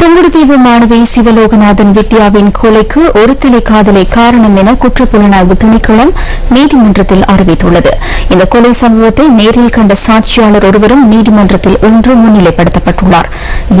புங்குடுதீவு மாணவி சிவலோகநாதன் வித்யாவின் கொலைக்கு ஒரு தலை காதலை காரணம் என குற்றப்புலனாய்வு திணைக்களம் நீதிமன்றத்தில் அறிவித்துள்ளது. இந்த கொலை சம்பவத்தை நேரில் கண்ட சாட்சியாளர் ஒருவரும் நீதிமன்றத்தில் இன்று முன்னிலைப்படுத்தப்பட்டுள்ளார்.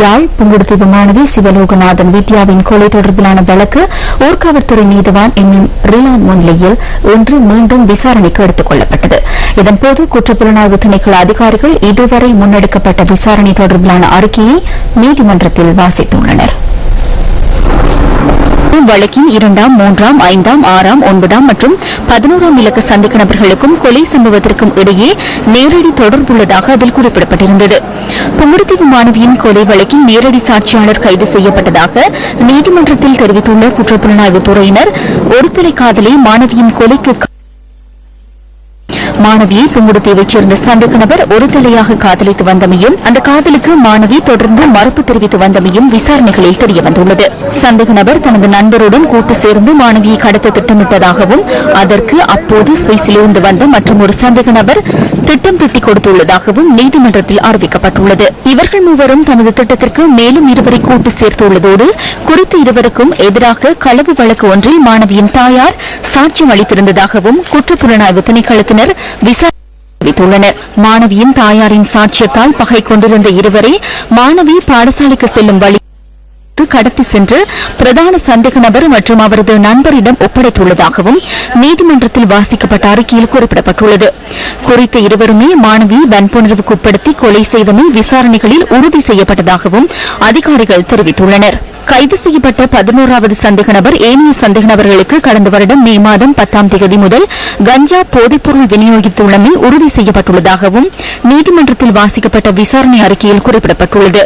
யாழ் புங்குடுதீவு மாணவி சிவலோகநாதன் வித்யாவின் கொலை தொடர்பிலான வழக்கு ஊர்காவல்துறை நீதிவான் என்னும் ரிலான் முன்னிலையில் இன்று மீண்டும் விசாரணைக்கு எடுத்துக் கொள்ளப்பட்டது இதன்போது குற்றப்புலனாய்வு திணைக்கள அதிகாரிகள் இதுவரை முன்னெடுக்கப்பட்ட விசாரணை தொடர்பிலான அறிக்கையை நீதிமன்றத்தில் வாசித்துள்ளனர் வழக்கின் இரண்டாம் மூன்றாம் ஐந்தாம் ஆறாம் ஒன்பதாம் மற்றும் பதினோராம் இலக்க சந்திக்க நபர்களுக்கும் கொலை சம்பவத்திற்கும் இடையே நேரடி தொடர்புள்ளதாக அதில் குறிப்பிடப்பட்டிருந்தது. புங்குடுதீவு மாணவியின் கொலை வழக்கில் நேரடி சாட்சியாளர் கைது செய்யப்பட்டதாக நீதிமன்றத்தில் தெரிவித்துள்ள குற்றப்புலனாய்வு துறையினர் ஒரு தலை மாணவியின் கொலைக்கு மாணவியை புங்குடுதீவைச் சேர்ந்த சந்தேக நபர் ஒரு தலையாக காதலித்து வந்தமையும் அந்த காதலுக்கு மாணவி தொடர்ந்து மறுப்பு தெரிவித்து வந்தமையும் விசாரணைகளில் தெரியவந்துள்ளது சந்தேக நபர் தனது நண்பருடன் கூட்டு சேர்ந்து மாணவியை கடத்த திட்டமிட்டதாகவும் அதற்கு அப்போது சுவிஸிலிருந்து வந்த மற்றும் ஒரு சந்தேக நபர் திட்டம் திட்டிக் கொடுத்துள்ளதாகவும் நீதிமன்றத்தில் அறிவிக்கப்பட்டுள்ளது. இவர்கள் மூவரும் தனது திட்டத்திற்கு மேலும் இருவரை கூட்டு சேர்த்துள்ளதோடு குறித்த இருவருக்கும் எதிராக களவு வழக்கு ஒன்றில் மாணவியின் தாயார் சாட்சியம் அளித்திருந்ததாகவும் குற்றப்புலனாய்வு திணைக்களத்தினர் விசாரணை தெரிவித்துள்ளனர் மாணவியின் தாயாரின் சாட்சியத்தால் பகை கொண்டிருந்த இருவரை மாணவி பாடசாலைக்கு செல்லும் வழி கடத்தி சென்று பிரதான சந்தேக நபர் மற்றும் அவரது நண்பரிடம் ஒப்படைத்துள்ளதாகவும் நீதிமன்றத்தில் வாசிக்கப்பட்ட அறிக்கையில் குறிப்பிடப்பட்டுள்ளது. குறித்த இருவருமே மாணவி வன்புணர்வுக்கு உட்படுத்தி கொலை செய்தமை விசாரணைகளில் உறுதி செய்யப்பட்டதாகவும் அதிகாரிகள் தெரிவித்துள்ளனர். கைது செய்யப்பட்ட பதினோராவது சந்தேக நபர் ஏனைய சந்தேக நபர்களுக்கு கடந்த வருடம் மே மாதம் பத்தாம் தேதி முதல் கஞ்சா போதைப்பொருள் விநியோகித்துள்ளமை உறுதி செய்யப்பட்டுள்ளதாகவும் நீதிமன்றத்தில் வாசிக்கப்பட்ட விசாரணை அறிக்கையில் குறிப்பிடப்பட்டுள்ளது.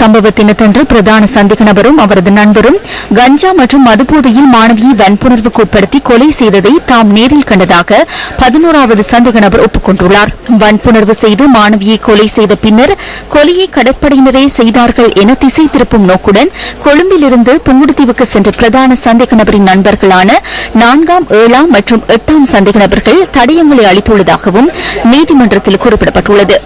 சம்பவ தினத்தன்று பிரதான சந்தேக நபரும் அவரது நண்பரும் கஞ்சா மற்றும் மதுபோதையில் மாணவியை வன்புணர்வுக்கு உட்படுத்தி கொலை செய்ததை தாம் நேரில் கண்டதாக பதினோராவது சந்தேக நபர் ஒப்புக்கொண்டுள்ளார். வன்புணர்வு செய்து மாணவியை கொலை செய்த பின்னர் கொலையை கடற்படையினரே செய்தார்கள் என திசை திருப்பும் நோக்குடன் கொழும்பிலிருந்து புங்குடுதீவுக்கு சென்ற பிரதான சந்தேக நபரின் நண்பர்களான நான்காம் ஏழாம் மற்றும் எட்டாம் சந்தேக நபர்கள் தடயங்களை அளித்துள்ளதாகவும் நீதிமன்றத்தில் குறிப்பிடப்பட்டுள்ளது.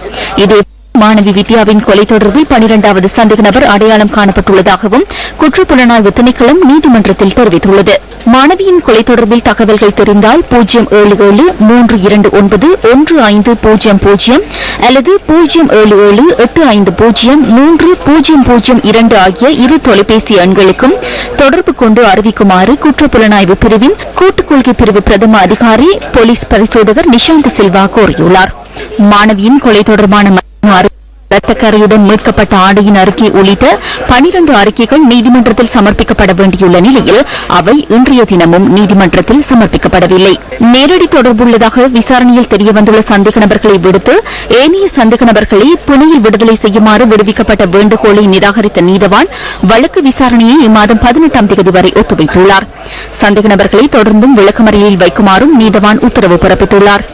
இதே மாணவி வித்யாவின் கொலை தொடர்பில் பனிரெண்டாவது சந்தேக நபர் அடையாளம் காணப்பட்டுள்ளதாகவும் குற்றப்புலனாய்வு திணைக்களம் நீதிமன்றத்தில் தெரிவித்துள்ளது. மாணவியின் கொலை தொடர்பில் தகவல்கள் தெரிந்தால் பூஜ்ஜியம் ஏழு ஏழு மூன்று இரண்டு ஒன்பது ஒன்று ஐந்து பூஜ்ஜியம் பூஜ்ஜியம் அல்லது பூஜ்ஜியம் ஏழு ஏழு எட்டு ஐந்து பூஜ்ஜியம் மூன்று பூஜ்ஜியம் பூஜ்ஜியம் இரண்டு ஆகிய இரு தொலைபேசி எண்களுக்கும் தொடர்பு கொண்டு அறிவிக்குமாறு குற்றப்புலனாய்வு பிரிவின் கூட்டுக்கொள்கை பிரிவு பிரதம அதிகாரி போலீஸ் பரிசோதகர் நிஷாந்த் சில்வா கோரியுள்ளார் மாணவியின் கொலை தொடர்பான இரத்தக்கரையுடன் மீட்கப்பட்ட ஆடையின் அறிக்கை உள்ளிட்ட பனிரண்டு அறிக்கைகள் நீதிமன்றத்தில் சமர்ப்பிக்கப்பட வேண்டியுள்ள நிலையில் அவை இன்றைய தினமும் நீதிமன்றத்தில் சமர்ப்பிக்கப்படவில்லை. நேரடி தொடர்புள்ளதாக விசாரணையில் தெரியவந்துள்ள சந்தேக நபர்களை விடுத்து ஏனைய சந்தேக நபர்களை புனையில் விடுதலை செய்யுமாறு விடுவிக்கப்பட்ட வேண்டுகோளை நிராகரித்த நீதவான் வழக்கு விசாரணையை இம்மாதம் பதினெட்டாம் தேதி வரை ஒத்திவைத்துள்ளார். சந்தேக நபர்களை தொடர்ந்தும் விளக்கமறியலில் வைக்குமாறும் நீதவான் உத்தரவு பிறப்பித்துள்ளாா்